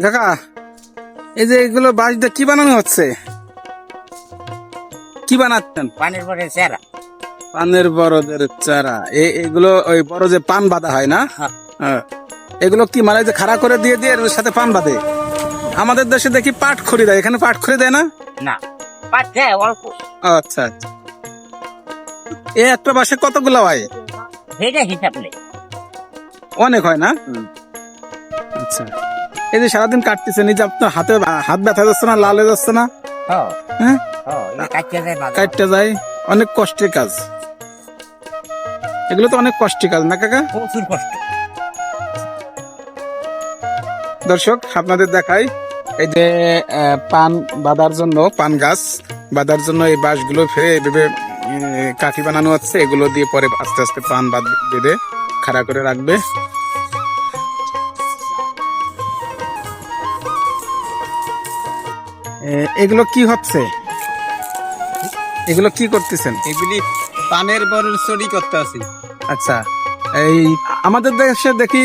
কাকা এই যে এগুলো বাঁশ দিয়ে কি বানানো হচ্ছে? কি বানাচ্ছেন? পানির পরে চেরা। পানের বড়দের চারা। এগুলো ওই বড় যে পান বাঁধা হয় না? হ্যাঁ। হ্যাঁ। এগুলো কি মানে যে খাড়া করে দিয়ে দিয়ে এর সাথে পান বাঁধে? আমাদের দেশে দেখি পাট খড়ি দেয়। এখানে পাট খড়ি দেয় না? না পাচ্ছে অল্প। আচ্ছা আচ্ছা। এ একটা বাসে কতগুলো হয়? হিসাব নেই। অনেক হয় না? আচ্ছা। এই যে সারাদিন কাটতেছেন এই যে আপনার হাতে হাত ব্যথা যাচ্ছে না লাল হয়ে যাচ্ছে না? হ্যাঁ। হ্যাঁ? হ্যাঁ কাটতে যায় অনেক কষ্টের কাজ। এগুলো তো অনেক কষ্টের কাজ না কাকা? প্রচুর কষ্ট। দর্শক আপনাদের দেখাই। এই যে পান বাঁধার জন্য পান গাছ বাঁধার জন্য এই বাঁশগুলো ফেলে এভাবে কাঠি বানানো হচ্ছে। এগুলো দিয়ে পরে আস্তে আস্তে পান বাঁধ বেঁধে খাড়া করে রাখবে। এগুলো কি হচ্ছে এগুলো কি করতেছেন? এগুলি পানের বড় চড়ি করতে আছে। আচ্ছা এই আমাদের দেশে দেখি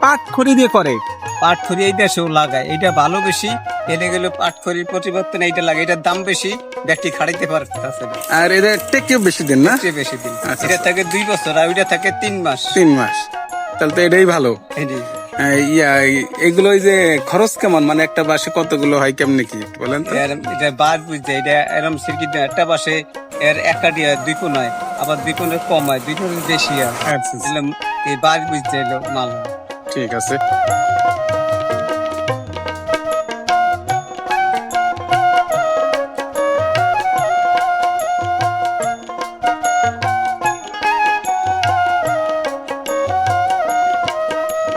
পাট খড়ি দিয়ে করে। পাট খড়ি এই দেশেও লাগায় এটা ভালো বেশি এনে গেলে পাট খড়ির পরিবর্তন এইটা লাগে এটার দাম বেশি ব্যক্তি খাড়াইতে পারতেছে না। আর এদের টেকেও বেশি দিন না? বেশি দিন। আচ্ছা। এটা থাকে দুই বছর আর ওইটা থাকে তিন মাস। তিন মাস। তাহলে তো এটাই ভালো। আহ, ইয়া এগুলো যে খরচ কেমন? মানে একটা বাসে কতগুলো হয় কেমনে কি? বলেন তো। এটা বার বুঝতে এটা এরম সিরকি দেয় একটা বাসে এর একটা দিয়ে দুই কোন হয় আবার দুই কোণের কম হয় দুই কোণের বেশি হয়। আচ্ছা, আচ্ছা, এই বার বুঝতে এলো মাল ঠিক আছে।